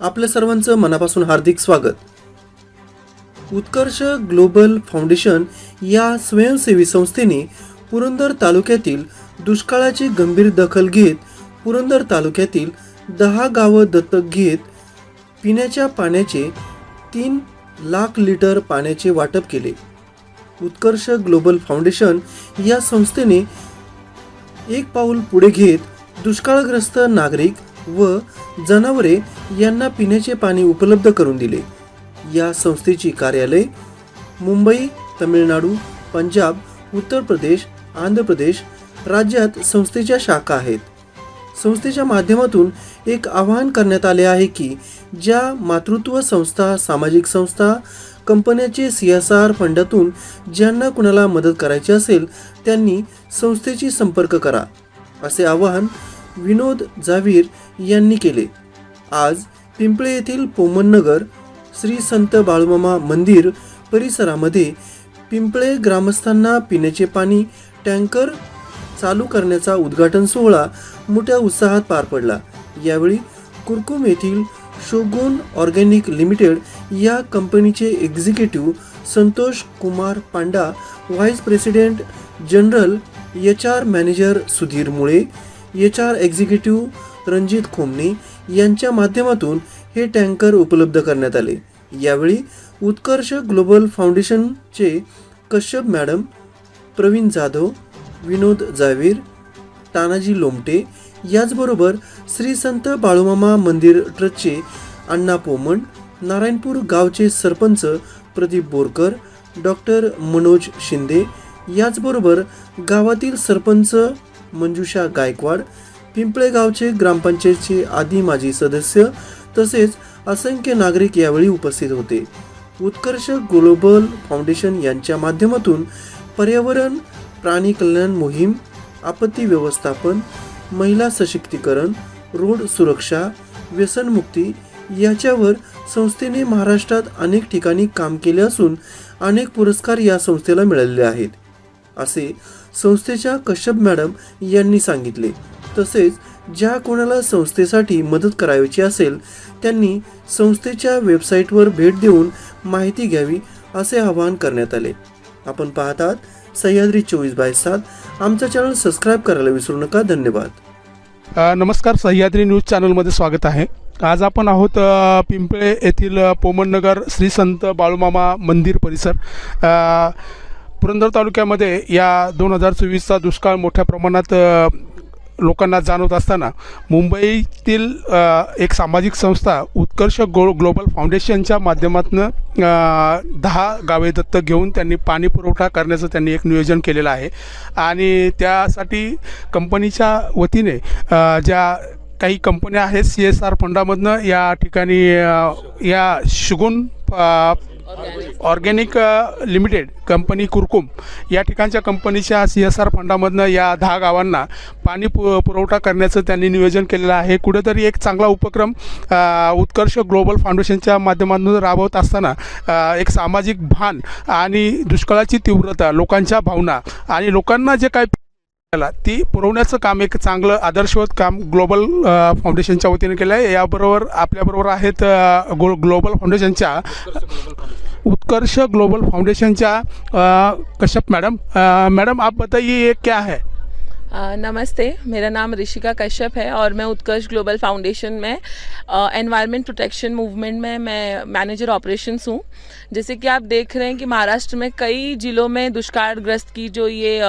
आपल्या सर्वांचं मनापासून हार्दिक स्वागत. उत्कर्ष ग्लोबल फाउंडेशन या स्वयंसेवी संस्थेने पुरंदर तालुक्यातील दुष्काळाची गंभीर दखल घेत पुरंदर तालुक्यातील दहा गावं दत्तक घेत पिण्याच्या पाण्याचे तीन लाख लिटर पाण्याचे वाटप केले. उत्कर्ष ग्लोबल फाउंडेशन या संस्थेने एक पाऊल पुढे घेत दुष्काळग्रस्त नागरिक व जनावरे यांना पिण्याचे पाणी उपलब्ध करून दिले. या संस्थेची कार्यालय मुंबई तमिळनाडू पंजाब उत्तर प्रदेश आंध्र प्रदेश राज्यात संस्थेच्या शाखा आहेत. संस्थेच्या माध्यमातून एक आवाहन करण्यात आले आहे की ज्या मातृत्व संस्था सामाजिक संस्था कंपन्याचे सी एस आर फंडातून ज्यांना कुणाला मदत करायची असेल त्यांनी संस्थेशी संपर्क करा असे आवाहन विनोद जावीर यांनी केले. आज पिंपळे येथील पोमननगर श्री संत बाळूमामा मंदिर परिसरामध्ये पिंपळे ग्रामस्थांना पिण्याचे पाणी टँकर चालू करण्याचा उद्घाटन सोहळा मोठ्या उत्साहात पार पडला. यावेळी कुरकुम येथील शोगुन ऑर्गॅनिक लिमिटेड या कंपनीचे executive Santosh Kumar Panda vice president general H R manager Sudhir Mule H R executive Ranjit Khomane यांच्या माध्यमातून हे टँकर उपलब्ध करण्यात आले. यावेळी उत्कर्ष ग्लोबल फाउंडेशनचे कश्यप मॅडम प्रवीण जाधव विनोद जावीर तानाजी लोमटे याचबरोबर श्री संत बाळूमामा मंदिर ट्रस्टचे अण्णा पोमण नारायणपूर गावचे सरपंच प्रदीप बोरकर डॉक्टर मनोज शिंदे याचबरोबर गावातील सरपंच मंजुषा गायकवाड पिंपळे गावचे ग्रामपंचायतचे आदी माजी सदस्य तसेच असंख्य नागरिक यावेळी उपस्थित होते. उत्कर्ष ग्लोबल फाउंडेशन यांच्या माध्यमातून पर्यावरण प्राणी कल्याण मोहीम आपत्ती व्यवस्थापन महिला सशक्तीकरण रोड सुरक्षा व्यसनमुक्ती याच्यावर संस्थेने महाराष्ट्रात अनेक ठिकाणी काम केले असून अनेक पुरस्कार या संस्थेला मिळालेले आहेत. असे संस्थेच्या कश्यप मॅडम यांनी सांगितले. तसेच ज्या कोणाला संस्थेसाठी मदत करायची असेल त्यांनी संस्थेच्या वेबसाईटवर भेट देऊन माहिती घ्यावी असे आवाहन करण्यात आले. आपण पाहतात सह्याद्री चोवीस बाय सात आमचा चॅनल सबस्क्राईब करायला विसरू नका. धन्यवाद. नमस्कार सह्याद्री न्यूज चॅनलमध्ये स्वागत आहे. आज आपण आहोत पिंपळे येथील पोमननगर श्री संत बाळूमामा मंदिर परिसर. पुरंदर तालुक्यामध्ये या दोन हजार चोवीसचा दुष्काळ मोठ्या प्रमाणात लोकांना जाणवत असताना मुंबईतील एक सामाजिक संस्था उत्कर्ष गो ग्लोबल फाउंडेशनच्या माध्यमातून दहा गावे दत्तक घेऊन त्यांनी पाणी पुरवठा करण्याचं त्यांनी एक नियोजन केलेलं आहे. आणि त्यासाठी कंपनीच्या वतीने ज्या काही कंपन्या आहेत सी एस आर फंडामधनं या ठिकाणी या Shogun organic limited company Kurkumbh या ठिकाणच्या कंपनीच्या सी एस आर फंडामधनं या दहा गावांना पाणी पु पुरवठा करण्याचं त्यांनी नियोजन केलेलं आहे. कुठेतरी एक चांगला उपक्रम uh, उत्कर्ष ग्लोबल फाउंडेशनच्या माध्यमातून राबवत असताना uh, एक सामाजिक भान आणि दुष्काळाची तीव्रता लोकांच्या भावना आणि लोकांना जे काय ती पुरवण्याचं काम एक चांगलं आदर्शवत काम ग्लोबल फाउंडेशनच्या वतीने केलं आहे. याबरोबर आपल्याबरोबर आहेत गो ग्लोबल फाउंडेशनच्या उत्कर्ष ग्लोबल फाउंडेशनच्या कश्यप मैडम. अ, मैडम आप बताइए ये क्या है? नमस्ते, मेरा नाम ऋषिका कश्यप है और मैं उत्कर्ष ग्लोबल फाउंडेशन में एनवायरनमेंट प्रोटेक्शन मूवमेंट में मैं मैनेजर ऑपरेशंस हूँ। जैसे कि आप देख रहे हैं कि महाराष्ट्र में कई जिलों में दुष्कालग्रस्त की जो ये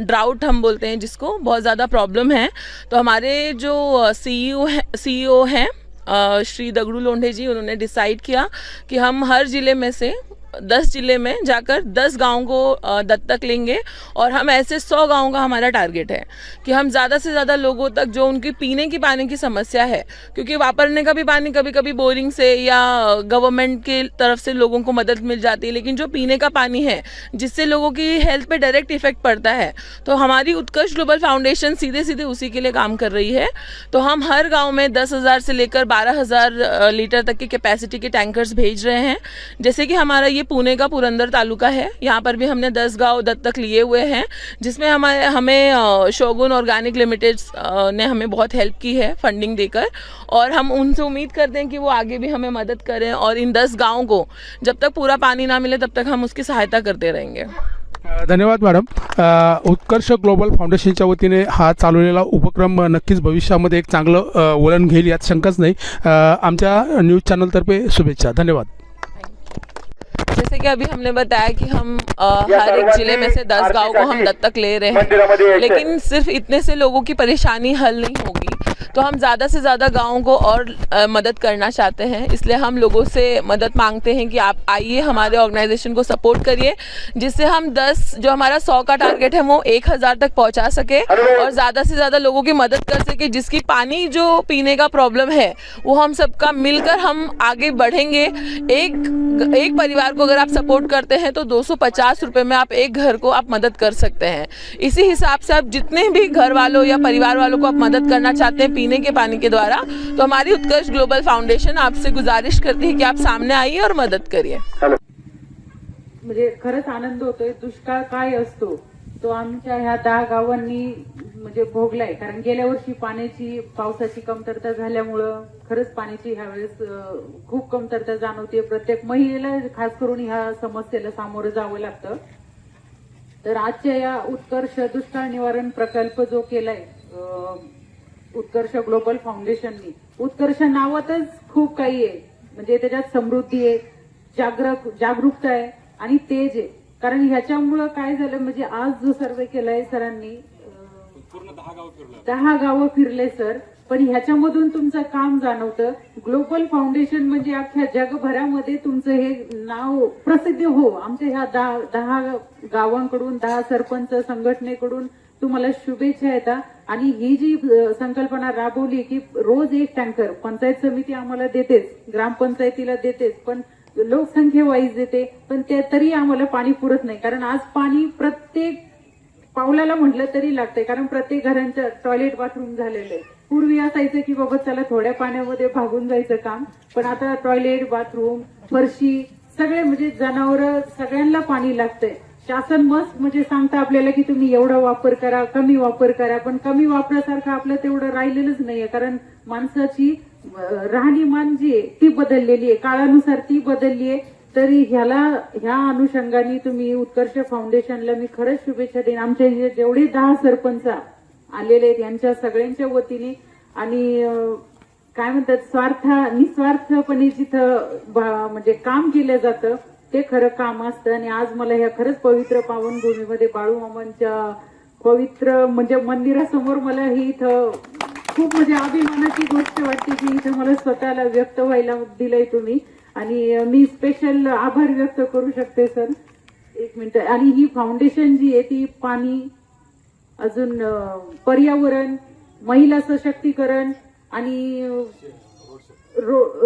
ड्राउट हम बोलते हैं जिसको, बहुत ज़्यादा प्रॉब्लम है। तो हमारे जो सीईओ हैं सीईओ हैं श्री दगड़ू लोंढे जी, उन्होंने डिसाइड किया कि हम हर ज़िले में से दस ज़िले में जाकर दस गाँव को दत्तक लेंगे और हम ऐसे सौ गाँव का हमारा टारगेट है कि हम ज़्यादा से ज़्यादा लोगों तक जो उनकी पीने की पानी की समस्या है, क्योंकि वापरने का भी पानी कभी कभी बोरिंग से या गवर्नमेंट के तरफ़ से लोगों को मदद मिल जाती है, लेकिन जो पीने का पानी है, जिससे लोगों की हेल्थ पे डायरेक्ट इफ़ेक्ट पड़ता है तो हमारी उत्कर्ष ग्लोबल फाउंडेशन सीधे सीधे उसी के लिए काम कर रही है। तो हम हर गाँव में दस हज़ार से लेकर बारह हज़ार लीटर तक की कैपेसिटी के टैंकर्स भेज रहे हैं, जैसे कि हमारा ये ये पुणे का पुरंदर तालुका है। यहाँ पर भी हमने दस गाँव दत्तक लिए हुए हैं, जिसमें हमारे, हमें शोगुन ऑर्गेनिक लिमिटेड ने हमें बहुत हेल्प की है फंडिंग देकर। और हम उनसे उम्मीद करते हैं कि वो आगे भी हमें मदद करें और इन दस गाँव को जब तक पूरा पानी ना मिले तब तक हम उसकी सहायता करते रहेंगे। धन्यवाद मॅडम। उत्कर्ष ग्लोबल फाउंडेशनच्या वतीने हा चालवलेला उपक्रम नक्कीच भविष्यामध्ये एक चांगलं वळण घेईल यात शंकाच नाही. आमच्या न्यूज़ चॅनलतर्फे शुभेच्छा. धन्यवाद. जैसे कि अभी हमने बताया कि हम अ, हर एक ज़िले में से दस गाँव को हम दत्तक ले रहे हैं। लेकिन सिर्फ़ इतने से लोगों की परेशानी हल नहीं होगी। तो हम ज़्यादा से ज़्यादा गाँवों को और अ, मदद करना चाहते हैं। इसलिए हम लोगों से मदद मांगते हैं कि आप आइए हमारे ऑर्गेनाइजेशन को सपोर्ट करिए जिससे हम 10 जो हमारा 100 का टारगेट है वो 1000 तक पहुँचा सके और ज़्यादा से ज़्यादा लोगों की मदद कर सके जिसकी पानी जो पीने का प्रॉब्लम है वो हम सबका मिलकर हम आगे बढ़ेंगे। एक एक परिवार को अगर आप सपोर्ट करते हैं तो दो सौ में आप एक घर को आप मदद कर सकते हैं। इसी हिसाब से आप जितने भी घर वालों या परिवार वालों को आप मदद करना चाहते हैं पीने के पानी के द्वारा तो हमारी उत्कर्ष ग्लोबल फाउंडेशन आपसे गुजारिश करती है कि आप सामने आइए और मदद करिए। म्हणजे खरंच आनंद होतोय दुष्काळ काय असतो? तो आमच्या ह्या दहा गावांनी म्हणजे भोगलाय. कारण गेल्या वर्षी पाण्याची पावसाची कमतरता झाल्यामुळं खरंच पाण्याची ह्यावेळेस खूप कमतरता जाणवते प्रत्येक महिलेला खास करून ह्या समस्येला सामोरं जावं लागतं. तर आजच्या या उत्कर्ष दुष्काळ निवारण प्रकल्प जो केलाय अं, उत्कर्ष ग्लोबल फाउंडेशननी उत्कर्ष नावातच खूप काही आहे. म्हणजे त्याच्यात समृद्धी आहे जागरूक जागरूकता आहे आणि तेज आहे. कारण ह्याच्यामुळं काय झालं म्हणजे आज जो सर्वे केलाय सरांनी अं, दहा गावं फिरले. सर पण ह्याच्यामधून तुमचं काम जाणवतं. ग्लोबल फाउंडेशन म्हणजे अख्ख्या जगभरामध्ये तुमचं हे नाव प्रसिद्ध हो. आमच्या ह्या दहा दहा गावांकडून दहा सरपंच संघटनेकडून तुम्हाला शुभेच्छा येतात आणि ही जी संकल्पना राबवली की रोज एक टँकर पंचायत समिती आम्हाला देतेच ग्रामपंचायतीला देतेच पण लोकसंख्ये वाईज देते पण ते तरी आम्हाला पाणी पुरत नाही. कारण आज पाणी प्रत्येक पावलाला म्हटलं तरी लागतंय कारण प्रत्येक घरांचं टॉयलेट बाथरूम झालेलं आहे. पूर्वी असायचं की बाबा चला थोड्या पाण्यामध्ये भागून जायचं काम पण आता टॉयलेट बाथरूम फरशी सगळे म्हणजे जनावर सगळ्यांना पाणी लागतंय. शासन मस्त म्हणजे सांगता आपल्याला की तुम्ही एवढा वापर करा कमी वापर करा पण कमी वापरासारखं आपलं तेवढं राहिलेलंच नाहीये. कारण माणसाची राहणीमान जी आहे ती बदललेली आहे. काळानुसार ती बदलली आहे. तरी ह्याला ह्या अनुषंगाने तुम्ही उत्कर्ष फाउंडेशनला मी खरंच शुभेच्छा देईन. आमचे जेवढे दहा सरपंच आलेले आहेत यांच्या सगळ्यांच्या वतीने आणि काय म्हणतात स्वार्थ निस्वार्थपणे जिथं म्हणजे काम केलं जातं ते खरं काम असतं. आणि आज मला ह्या खरंच पवित्र पावनभूमीमध्ये बाळूमामांच्या पवित्र म्हणजे मंदिरासमोर मला ही इथं खूप म्हणजे अभिमानाची गोष्ट वाटते की इथं मला स्वतःला व्यक्त व्हायला दिलंय तुम्ही. आणि मी स्पेशल आभार व्यक्त करू शकते सर. एक मिनिट. आणि ही फाउंडेशन जी आहे ती पाणी अजून पर्यावरण महिला सशक्तीकरण आणि अं,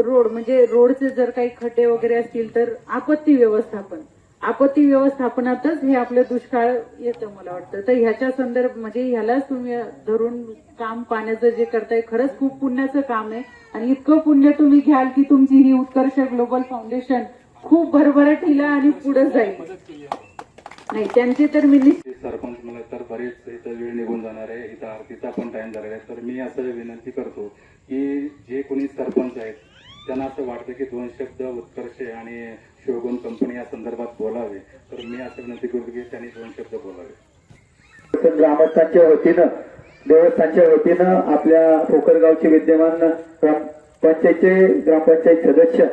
रोड म्हणजे रोडचे जर काही खड्डे वगैरे असतील तर आपत्ती व्यवस्थापन. आपत्ती व्यवस्थापनातच हे आपलं दुष्काळ येतं मला वाटतं. तर ह्याच्या संदर्भ म्हणजे ह्यालाच तुम्ही धरून काम पाण्याचं जे करताय खरंच खूप पुण्याचं काम आहे. आणि इतकं पुण्य तुम्ही घ्याल की तुमची ही उत्कर्ष ग्लोबल फाउंडेशन खूप भरभराटीला आणि पुढे जाईल. नाही त्यांचे तर मी निश्चित सरपंच मला तर बरेच इथं वेळ निघून जाणार आहे. इथं आरतीचा पण टाइम झालेला आहे. तर मी असं विनंती करतो की जे कोणी सरपंच आहेत त्यांना असं वाटतं की दोन शब्द उत्कर्ष आणि शिवगुण कंपनी या संदर्भात बोलावे तर मी असं विनंती करतो की त्यांनी दोन शब्द बोलावे. पण ग्रामस्थांच्या वतीनं देवस्थानच्या वतीनं आपल्या ठोकरगावचे विद्यमान ग्रामपंचायतचे ग्रामपंचायत सदस्य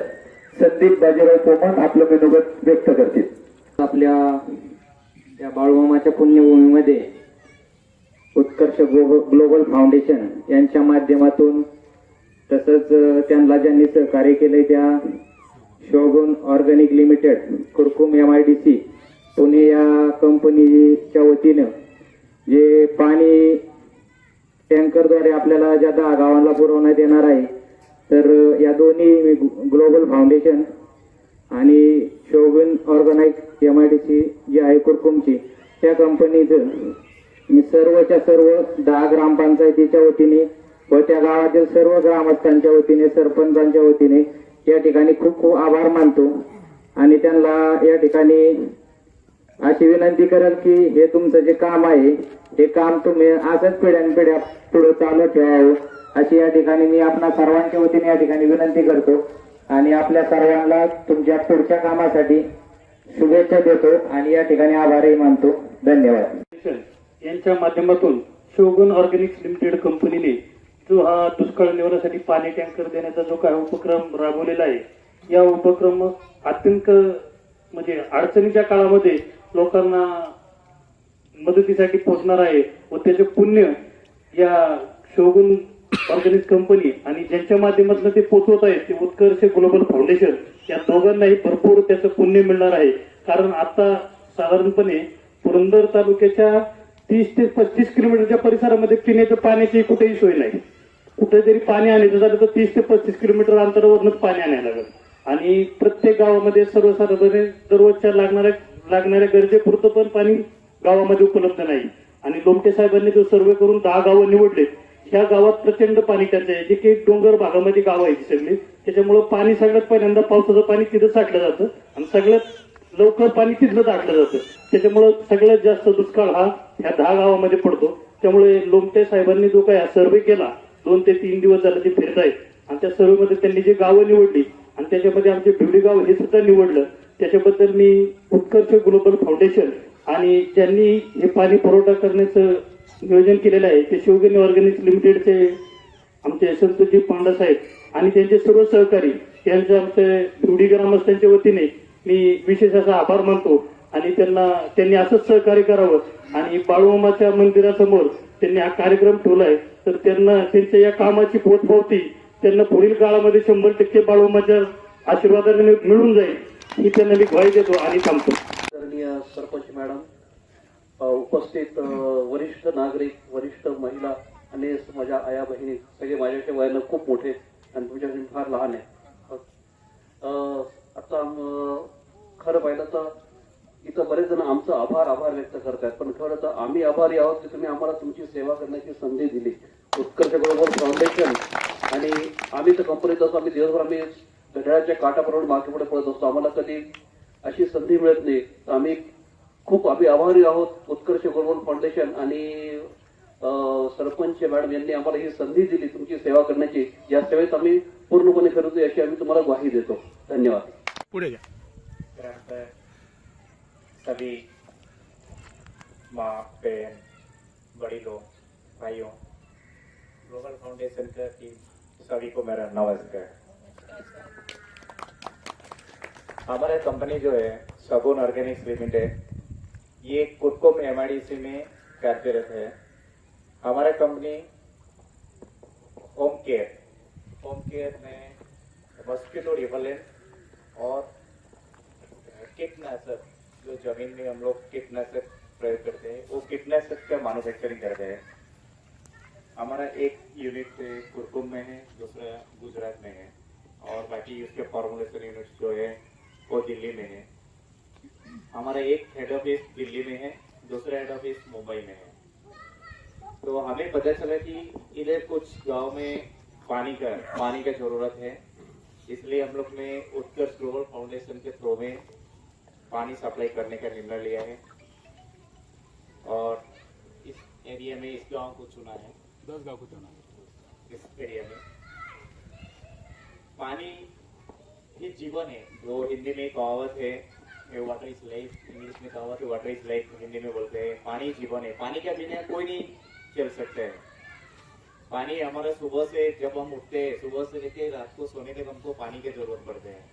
संदीप बाजीराव पोमन आपलं मनोगत व्यक्त करतील. आपल्या त्या बाळूमामाच्या पुण्यभूमीमध्ये उत्कर्ष ग्लोब- ग्लोबल फाउंडेशन यांच्या माध्यमातून तसंच त्यांना ज्यांनी सहकार्य केलंय त्या Shogun organic limited Kurkumbh M I D C Pune या कंपनीच्या वतीनं जे पाणी टँकरद्वारे आपल्याला ज्या दहा गावांना पुरवण्यात येणार आहे तर या दोन्ही ग्लोबल फाउंडेशन आणि Shogun organise M I D C जी आहे कुरकुमची त्या कंपनीचं मी सर्वच्या सर्व दहा ग्रामपंचायतीच्या वतीने व त्या गावातील सर्व ग्रामस्थांच्या वतीने सरपंचांच्या वतीने या ठिकाणी खूप खूप आभार मानतो. आणि त्यांना या ठिकाणी अशी विनंती करेल की हे तुमचं जे काम आहे हे काम तुम्ही असंच पिढ्यानपिढ्या पुढे चालू ठेवावं. अशी या ठिकाणी मी आपणा सर्वांच्या वतीने या ठिकाणी विनंती करतो. आणि आपल्या सर्वांना तुमच्या पुढच्या कामासाठी शुभेच्छा देतो आणि या ठिकाणी आभारही मानतो. धन्यवाद. यांच्या माध्यमातून शोगुन ऑर्गॅनिक्स लिमिटेड कंपनीने जो हा दुष्काळ निवारणासाठी पाणी टँकर देण्याचा जो काय उपक्रम राबवलेला आहे या उपक्रम अत्यंत म्हणजे अडचणीच्या काळामध्ये लोकांना मदतीसाठी पोहोचणार आहे व त्याचे पुण्य या शोगुन ऑर्गॅनिक कंपनी आणि ज्यांच्या माध्यमातून ते पोचवत आहेत ते उत्कर्ष ग्लोबल फाउंडेशन या दोघांनाही भरपूर त्याचं पुण्य मिळणार आहे. कारण आता साधारणपणे पुरंदर तालुक्याच्या तीस ते पस्तीस किलोमीटरच्या परिसरामध्ये पिण्याच्या पाण्याची कुठेही सोय नाही. कुठे जरी पाणी आणायचं झालं तर तीस ते पस्तीस किलोमीटर अंतरावरूनच पाणी आणायला लागत आणि प्रत्येक गावामध्ये सर्वसाधारण दररोजच्या लागणाऱ्या लागणाऱ्या गरजेपुरतं पण पाणी गावामध्ये उपलब्ध नाही. आणि लोमटे साहेबांनी जो सर्वे करून दहा गावं निवडले ह्या गावात प्रचंड पाणी त्यांचं आहे. जे की डोंगर भागामध्ये गाव आहेत सगळी. त्याच्यामुळं पाणी सगळ्यात पहिल्यांदा पावसाचं पाणी तिथं साठलं जातं. आणि सगळ्यात लवकर पाणी तिथलं टाकलं जातं. त्याच्यामुळं सगळ्यात जास्त दुष्काळ हा ह्या दहा गावामध्ये पडतो. त्यामुळे लोमटे साहेबांनी जो काही सर्वे केला दोन ते तीन दिवस झालं ते फिरत आहेत. आणि त्या सर्वमध्ये त्यांनी जे गावं निवडली आणि त्याच्यामध्ये आमचे भिवडी गाव हे सुद्धा निवडलं. त्याच्याबद्दल मी उत्कर्ष ग्लोबल फाउंडेशन आणि ज्यांनी हे पाणी पुरवठा करण्याचं नियोजन केलेलं आहे. ते शिवगिरी ऑर्गॅनिक्स लिमिटेडचे आमचे संतजी पांडा साहेब आणि त्यांचे सर्व सहकारी यांच्या आमचे भिवडी ग्रामस्थांच्या वतीने मी विशेष असा आभार मानतो. आणि त्यांना त्यांनी असंच सहकार्य करावं. आणि बाळूमाच्या मंदिरासमोर त्यांनी हा कार्यक्रम ठेवलाय. तर त्यांना त्यांच्या या कामाची पोचपावती त्यांना पुढील काळामध्ये शंभर टक्के बाळूमाच्या आशीर्वादाने मिळून जाईल ही त्यांना मी ग्वाही देतो आणि थांबतो. आदरणीय सरपंच मॅडम उपस्थित वरिष्ठ नागरिक वरिष्ठ महिला आणि माझ्या आया बहिणी सगळे माझ्याच्या वयानं खूप मोठे आणि तुमच्याकडे फार लहान आहे. आता खरं पाहिलं तर इथं बरेच जण आमचं आभार आभार व्यक्त करतात पण खरं तर आम्ही आभारी आहोत की तुम्ही आम्हाला तुमची सेवा करण्याची संधी दिली. Utkarsh global foundation. आणि आम्ही तर कंपनीत असतो आम्ही दिवसभर आम्ही घड्याळाच्या काटाबरोबर मागे पुढे पडत असतो. आम्हाला कधी अशी संधी मिळत नाही. तर आम्ही खूप आम्ही आभारी आहोत उत्कर्ष ग्लोबल फाउंडेशन आणि सरपंच मॅडम यांनी आम्हाला ही संधी दिली तुमची सेवा करण्याची. या सेवेत आम्ही पूर्णपणे करतो याची आम्ही तुम्हाला ग्वाही देतो. धन्यवाद. पुढे सभी माँ, बहन, बड़ी लोग, भाइयों ग्लोबल फाउंडेशन का टीम सभी को मेरा नमस्कार। हमारे कंपनी जो है सगुन ऑर्गेनिक्स लिमिटेड ये कुटकुम एम में कार्यरत है। हमारा company home care home care में मस्किटो रिपेलेंट और कीटनाशक जो ज़मीन में हम लोग कीटनाशक प्रयोग करते हैं, वो कीटनाशक का मैन्युफैक्चरिंग करते हैं? हमारा एक यूनिट कुरकुम में है, दूसरा गुजरात में है, और बाकी उसके फॉर्मुलेशन यूनिट जो है, वो दिल्ली में है। हमारा एक हेड ऑफ़िस दिल्ली में है, दूसरा हेड ऑफ़िस मुंबई में है। तो हमें पता चला कि इधर कुछ गाँव में पानी का पानी का ज़रूरत है, इसलिए हम लोग ने उत्कर्ष ग्लोबल फाउंडेशन के थ्रू में पानी सप्लाई करने का निर्णय लिया है। और इस एरिया में इस गांव को चुना है। दस गाव कुठे होणार इस एरिया में। पानी ही जीवन है। जो हिंदी में कहावत है वाटर इज लाइफ इंग्लिश में कहावत है वाटर इज लाइफ हिंदी में बोलते हैं। पानी जीवन है। पानी के बिना कोई नहीं चल सकता है। पानी हमारा सुबह से जब हम उठते हैं सुबह से लेके रात को सोने तक हमको पानी की जरूरत पड़ते हैं।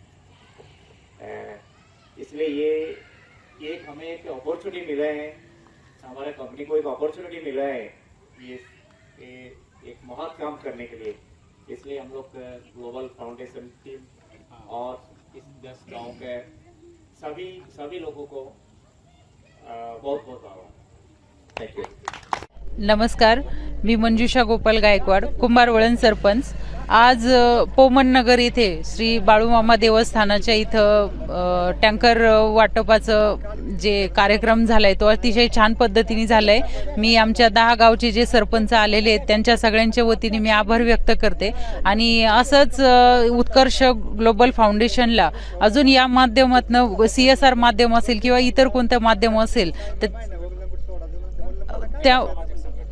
इसलिए ये एक हमें एक अपॉर्चुनिटी मिला है। हमारे कंपनी को एक अपॉर्चुनिटी मिला है ये, ये एक महत्व काम करने के लिए। इसलिए हम लोग ग्लोबल फाउंडेशन टीम और इस दस गाँव के सभी सभी लोगों को बहुत बहुत आभार। थैंक यू नमस्कार मी मंजुषा गोपाल गायकवाड कुंभार वळण सरपंच. आज पोमननगर पोमन नगर येथे श्री बाळूमामा देवस्थानाच्या इथं टँकर वाटपाचं जे कार्यक्रम झाला आहे तो अतिशय छान पद्धतीने झाला आहे मी आमच्या दहा गावचे जे सरपंच आलेले आहेत त्यांच्या सगळ्यांच्या वतीने मी आभार व्यक्त करते. आणि असंच उत्कर्ष ग्लोबल फाउंडेशनला अजून या माध्यमातनं सी एस आर माध्यम असेल किंवा इतर कोणतं माध्यम असेल तर त्या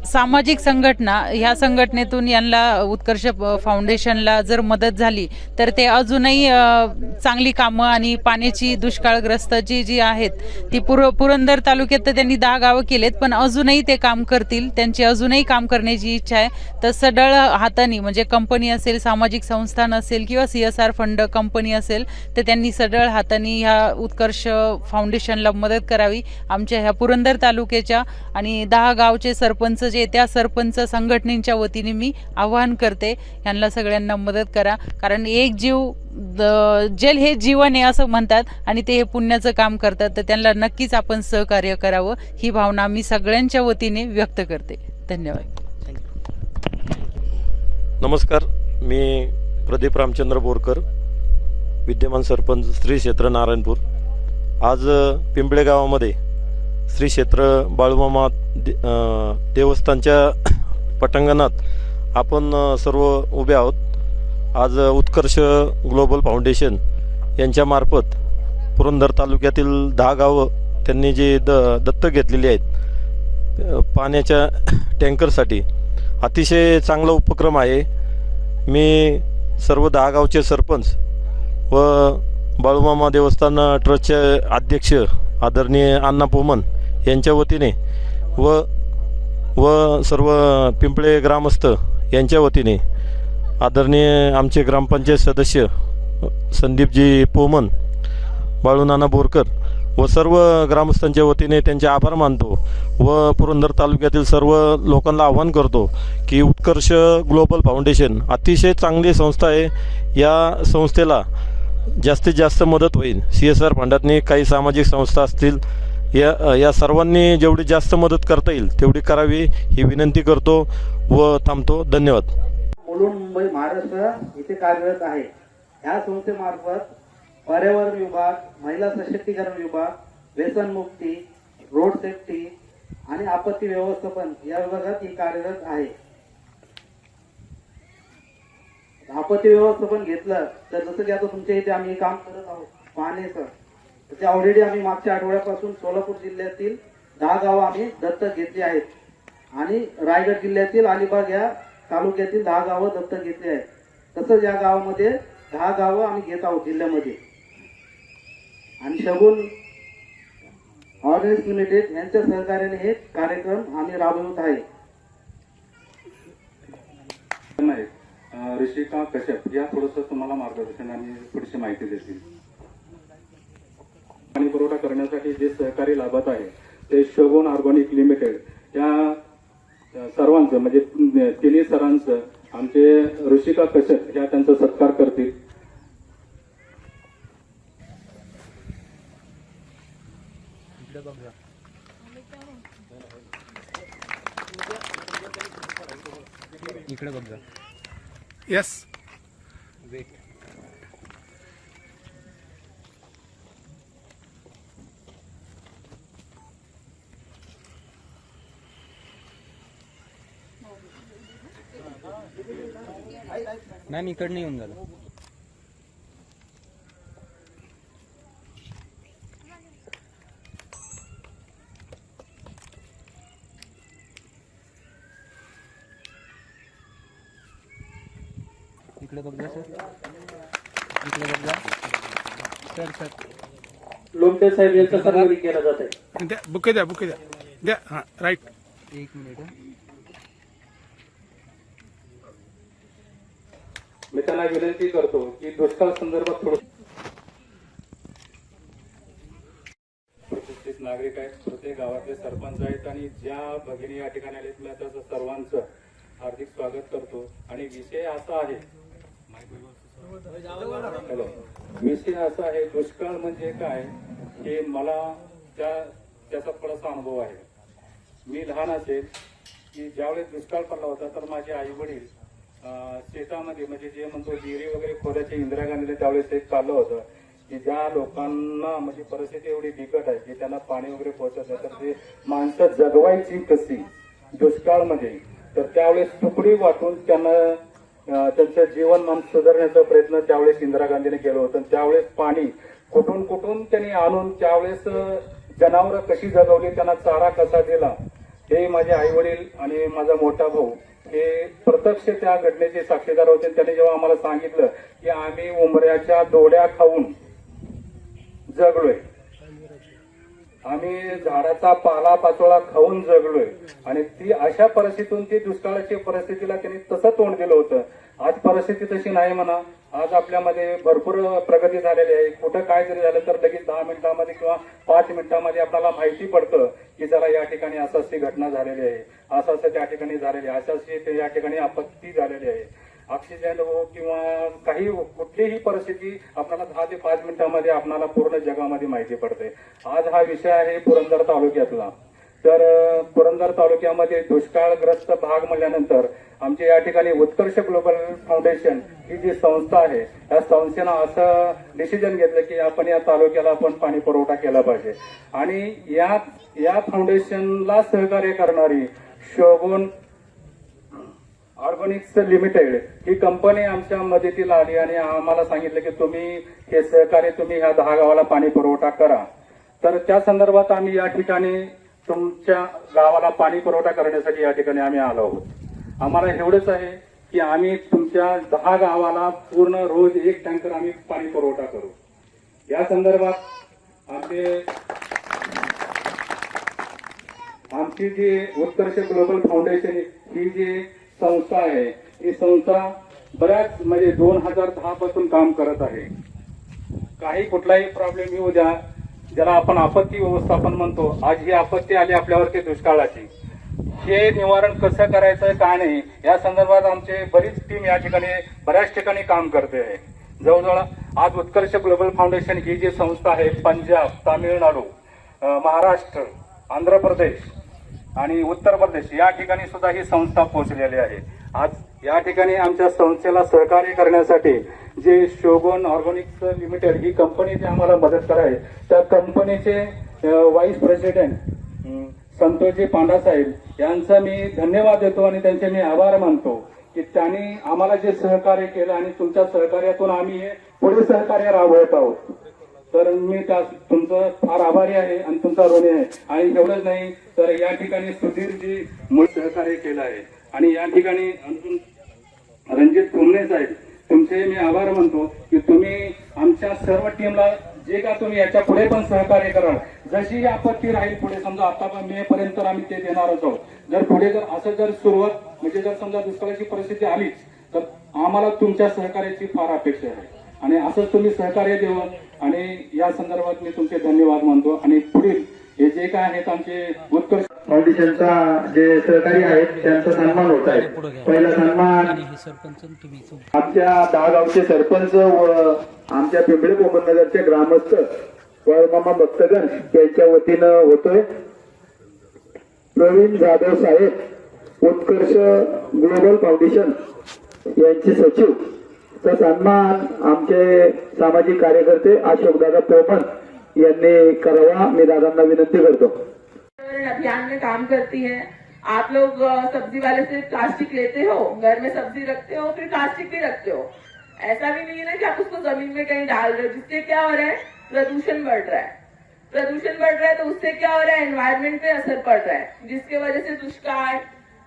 सामाजिक संघटना ह्या संघटनेतून यांना उत्कर्ष फाउंडेशनला जर मदत झाली तर ते अजूनही चांगली कामं आणि पाण्याची दुष्काळग्रस्त जी जी आहेत ती पुर पुरंदर तालुक्यात तर त्यांनी दहा गावं केलेत पण अजूनही ते काम करतील त्यांची अजूनही काम करण्याची इच्छा आहे. तर सडळ हाताने म्हणजे कंपनी असेल सामाजिक संस्थान असेल किंवा C S R fund company असेल तर त्यांनी सडळ हाताने ह्या उत्कर्ष फाउंडेशनला मदत करावी. आमच्या ह्या पुरंदर तालुक्याच्या आणि दहा गावचे सरपंच जे त्या सरपंच संघटनेच्या वतीने मी आवाहन करते यांना सगळ्यांना मदत करा. कारण एक जीव द- जल हे जीवन आहे असं म्हणतात आणि ते हे पुण्याचं काम करतात. तर त्यांना नक्कीच आपण सहकार्य करावं. ही भावना मी सगळ्यांच्या वतीने व्यक्त करते. धन्यवाद. नमस्कार. मी प्रदीप रामचंद्र बोरकर विद्यमान सरपंच श्री क्षेत्र नारायणपूर. आज पिंपळे गावामध्ये श्री क्षेत्र बाळूमामा दे देवस्थानच्या पटांगणात आपण सर्व उभे आहोत. आज उत्कर्ष ग्लोबल फाउंडेशन यांच्यामार्फत पुरंदर तालुक्यातील दहा गावं त्यांनी जे द दत्तक घेतलेली आहेत पाण्याच्या टँकरसाठी. अतिशय चांगला उपक्रम आहे. मी सर्व दहा गावचे सरपंच व बाळूमामा देवस्थान ट्रस्टचे अध्यक्ष आदरणीय अण्णा पोमन यांच्या वतीने व व सर्व पिंपळे ग्रामस्थ यांच्या वतीने आदरणीय आमचे ग्रामपंचायत सदस्य संदीपजी पोमन बाळूनाना बोरकर व सर्व ग्रामस्थांच्या वतीने त्यांचे आभार मानतो व पुरंदर तालुक्यातील सर्व लोकांना आवाहन करतो की उत्कर्ष ग्लोबल फाउंडेशन अतिशय चांगली संस्था आहे. या संस्थेला जास्तीत जास्त मदत होईल. सी एस आर फंडातनी काही सामाजिक संस्था असतील या या सर्वांनी जेवढी जास्त मदत करता येईल तेवढी करावी ही विनंती करतो व थांबतो. धन्यवाद. मुलुंड मुंबई महाराष्ट्र इथे कार्यरत आहे. ह्या संस्थेमार्फत पर्यावरण विभाग महिला सशक्तीकरण विभाग व्यसनमुक्ती रोड सेफ्टी आणि आपत्ती व्यवस्थापन या विभागात ही कार्यरत आहे. आपत्ती व्यवस्थापन घेतलं तर जसं की आता तुमच्या इथे आम्ही काम करत आहोत. पाहण्याचं ते ऑलरेडी आम्ही मागच्या आठवड्यापासून सोलापूर जिल्ह्यातील दहा गावं आम्ही दत्तक घेतली आहेत. आणि रायगड जिल्ह्यातील अलिबाग या तालुक्यातील दहा गावं दत्तक घेतली आहेत. तसंच या गावामध्ये दहा गावं आम्ही घेत आहोत जिल्ह्यामध्ये. आणि शगुन ऑर्गनाइज लिमिटेड यांच्या सहकार्याने हे कार्यक्रम आम्ही राबवत आहे. ऋषिका कश्यप या थोडस तुम्हाला मार्गदर्शन आणि थोडीशी माहिती देतील. पाणी पुरवठा करण्यासाठी जे सहकारी लाभत आहे ते शोगोन ऑर्गॅनिक लिमिटेड या सर्वांचं म्हणजे तिन्ही सरांचं आमचे ऋषिका कश्यप या त्यांचा सत्कार करतील. येस मॅम इकडनं येऊन झालं इकडे बघ जा सर. इकडे बघ सर सर. लोमटे साहेब यांचा सन्मान केला जात आहे द्या बुके द्या बुके द्या. द्या हाँ राईट एक मिनिट त्यांना विनंती करतो की दुष्काळ संदर्भात थोडं प्रतिष्ठित नागरिक आहेत प्रत्येक गावातले सरपंच आहेत आणि ज्या भगिनी या ठिकाणी आलेत मी त्याचं सर्वांचं हार्दिक स्वागत करतो. आणि विषय असा आहे हॅलो. विषय असा आहे दुष्काळ म्हणजे काय हे मला त्या त्याचा थोडासा अनुभव आहे. मी लहान असेल की ज्यावेळेस दुष्काळ पडला होता तर माझे आई वडील शेतामध्ये म्हणजे जे म्हणतो विहिरी वगैरे खोदायचे इंदिरा गांधीने त्यावेळेस एक चाललं होतं की ज्या लोकांना म्हणजे परिस्थिती एवढी बिकट आहे की त्यांना पाणी वगैरे पोहोचत नाही तर ते माणसं जगवायची कशी? दुष्काळमध्ये. तर त्यावेळेस तुकडी वाटून त्यांना त्यांचं जीवनमान सुधारण्याचा प्रयत्न त्यावेळेस इंदिरा गांधीने केलं होतं. त्यावेळेस पाणी कुठून कुठून त्यांनी आणून त्यावेळेस जनावरं कशी जगवली त्यांना चारा कसा दिला हे माझे आई वडील आणि माझा मोठा भाऊ हे प्रत्यक्ष त्या घटनेचे साक्षीदार होते. त्यांनी जेव्हा आम्हाला सांगितलं की आम्ही उमऱ्याच्या दोड्या खाऊन जगलोय. आम्ही झाडाचा पाला पाचोळा खाऊन जगलोय. आणि ती अशा परिस्थितीतून ती दुष्काळाची परिस्थितीला त्यांनी तसं तोंड दिलं होतं. आज परिस्थिती तशी नाही म्हणा. आज आपल्यामध्ये भरपूर प्रगती झालेली आहे. कुठं काय जरी झालं तर लगेच दहा मिनिटांमध्ये किंवा पाच मिनिटांमध्ये आपल्याला माहिती पडतं की जरा या ठिकाणी असं अशी घटना झालेली आहे. असं असं त्या ठिकाणी झालेली आहे. असं अशी या ठिकाणी आपत्ती झालेली आहे. ऑक्सिजन हो किंवा काही हो, कुठलीही परिस्थिती आपल्याला दहा ते पाच मिनिटांमध्ये आपल्याला पूर्ण जगामध्ये माहिती पडते. आज हा विषय आहे पुरंदर तालुक्यातला. तर पुरंदर तालुक्यामध्ये दुष्काळग्रस्त भाग म्हणल्यानंतर आमच्या या ठिकाणी उत्कर्ष ग्लोबल फाउंडेशन ही जी संस्था आहे या संस्थेनं असं डिसिजन घेतलं की आपण या तालुक्याला आपण पाणी पुरवठा केला पाहिजे. आणि या या फाउंडेशनला सहकार्य करणारी शोभून ऑर्गॅनिक्स लिमिटेड ही कंपनी आमच्या मदतीला आली आणि आम्हाला सांगितलं की तुम्ही हे सहकार्य तुम्ही ह्या दहा गावाला पाणी पुरवठा करा. तर त्या संदर्भात आम्ही या ठिकाणी तुमच्या गावाला पाणी पुरवठा करण्यासाठी या ठिकाणी आम्ही आलो आहोत. आम्हाला एवढंच आहे की आम्ही तुमच्या दहा गावाला पूर्ण रोज एक टँकर आम्ही पाणी पुरवठा करू. या संदर्भात आमचे आमची जी उत्कर्ष ग्लोबल फाउंडेशन ही जी संस्था आहे ही संस्था बऱ्याच म्हणजे दोन हजार दहा पासून काम करत आहे. काही कुठलाही प्रॉब्लेम येऊ द्या ज्याला आपण आपत्ती व्यवस्थापन म्हणतो आज ही आपत्ती आली आपल्यावरती दुष्काळाची. हे निवारण कसं करायचं काय नाही या संदर्भात आमचे बरीच टीम या ठिकाणी बऱ्याच ठिकाणी काम करते. आहे जवळजवळ आज उत्कर्ष ग्लोबल फाउंडेशन ही जी संस्था आहे पंजाब तामिळनाडू महाराष्ट्र आंध्र प्रदेश आणि उत्तर प्रदेश या ठिकाणी सुद्धा ही संस्था पोहोचलेली आहे. आज या ठिकाणी आमच्या संस्थेला सहकार्य करण्यासाठी जे शोगोन ऑर्गॅनिक्स लिमिटेड ही कंपनी जी आम्हाला मदत कराय त्या कंपनीचे व्हाईस प्रेसिडेंट संतोषजी पांडा साहेब यांचा मी धन्यवाद देतो आणि त्यांचे मी आभार मानतो की त्यांनी आम्हाला जे सहकार्य केलं आणि तुमच्या सहकार्यातून आम्ही हे पुढे सहकार्य राबवत आहोत. तर मी त्या तुमचं फार आभारी आहे आणि तुमचा ऋणी आहे. आणि एवढंच नाही तर या ठिकाणी सुधीरजी मूळ सहकार्य केलं आहे. आणि या ठिकाणी अजून रणजित कुमणे साहेब तुमचे मी आभार मानतो की तुम्ही आमच्या सर्व टीमला जे का तुम्ही याच्यापुढे पण सहकार्य कराल जशी ही आपत्ती राहील पुढे समजा आता पण मे पर्यंत आम्ही ते देणारच आहोत. जर पुढे जर असं जर सुरुवात म्हणजे जर समजा दुष्काळाची परिस्थिती आलीच तर आम्हाला तुमच्या सहकार्याची फार अपेक्षा आहे. आणि असंच तुम्ही सहकार्य द्यावं आणि या संदर्भात मी तुमचे धन्यवाद मानतो. आणि पुढील हे जे काय आहेत आमचे उत्कर्ष फाउंडेशनचा जे सहकारी आहेत त्यांचा सन्मान होत आहे. पहिला सन्मान आमच्या दहागावचे सरपंच व आमच्या पिंपळे कोमनगरचे ग्रामस्थ वळमामा भक्तगण यांच्या वतीनं होतोय. प्रवीण जाधव साहेब उत्कर्ष ग्लोबल फाउंडेशन यांचे सचिव. चा सन्मान आमचे सामाजिक कार्यकर्ते अशोकदादा पोमन यांनी करावा मी विनंती करतो अभियान में काम करती है। आप लोग सब्ज़ी वाले से प्लास्टिक लेते हो? घर में सब्ज़ी रखते हो, फिर प्लास्टिक भी रखते हो? ऐसा भी नहीं है ना कि आप उसको ज़मीन में कहीं डाल रहे हो, जिससे क्या हो रहा है? प्रदूषण बढ़ रहा है। प्रदूषण बढ़ रहा है तो उससे क्या हो रहा है? एनवायरमेंट पे असर पड़ रहा है, जिसके वजह से दुष्काल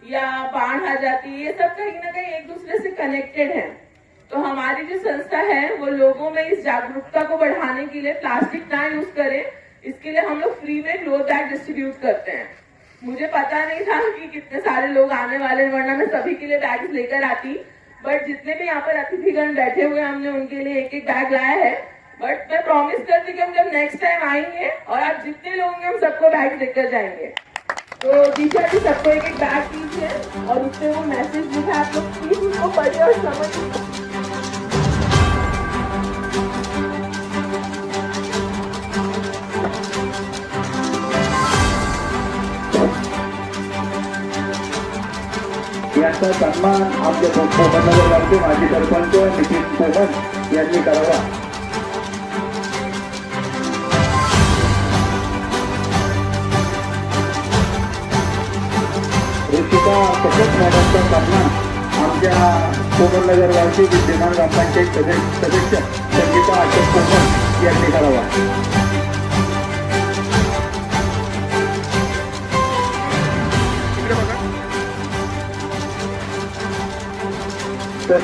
या बाढ़ आ जाती है। ये सब कहीं ना कहीं एक दूसरे से कनेक्टेड है। तो हमारी जो संस्था है, वो लोगों में इस जागरूकता को बढ़ाने के लिए प्लास्टिक ना यूज़ करें। इसके लिए हम लोग फ्री में क्लोथ बैग डिस्ट्रीब्यूट करते हैं। मुझे पता नहीं था कि कितने सारे लोग आने वाले वरना मैं सभी के लिए बैग लेकर आती। बट जितने भी यहाँ पर अतिथिगण बैठे हुए हमने उनके लिए एक एक बैग लाया है। बट मैं प्रॉमिस करती कि हम जब नेक्स्ट टाइम आएँगे, और आप जितने लोग होंगे, हम सबको बैग लेकर जाएँगे। तो दीक्षा जी, सबको एक एक बैग दीजिए, और उससे वो मैसेज लिखा आप लोग प्लीज़ और समझिए। यांचा सन्मान आमच्या पोपटनगर माजी सरपंच नितीन पोमन यांनी करावा. ऋषिका कशक मॅडमचा सन्मान आमच्या पोपटनगर विद्यमान ग्रामपंचायत सदस्य सदस्य संगीता अशोक पोमन यांनी करावा. तो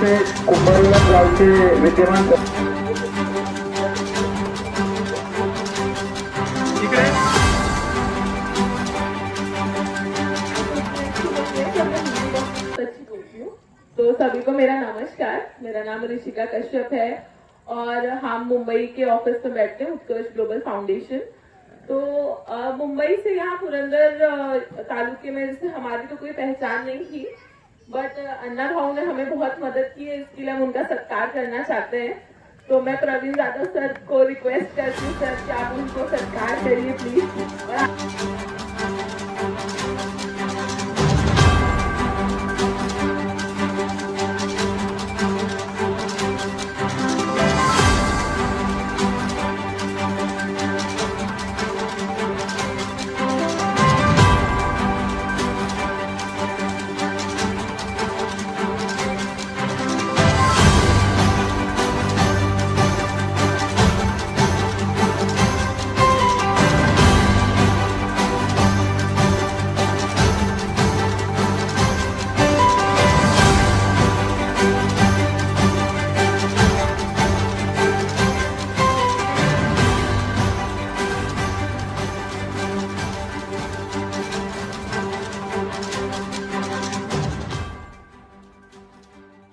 सभी को मेरा नमस्कार। मेरा नाम ऋषिका कश्यप है और हम मुंबई के ऑफ़िस में बैठते हैं, उत्कर्ष ग्लोबल फाउंडेशन तो मुंबई से यहाँ पुरंदर तालुके में जैसे हमारी तो कोई पहचान नहीं थी बट uh, अन्ना भाव ने हमें बहुत मदद की है इसके लिए हम उनका सत्कार करना चाहते हैं। तो मैं प्रवीण यादव सर को रिक्वेस्ट करती हूँ सर कि आप उनको सत्कार करिए प्लीज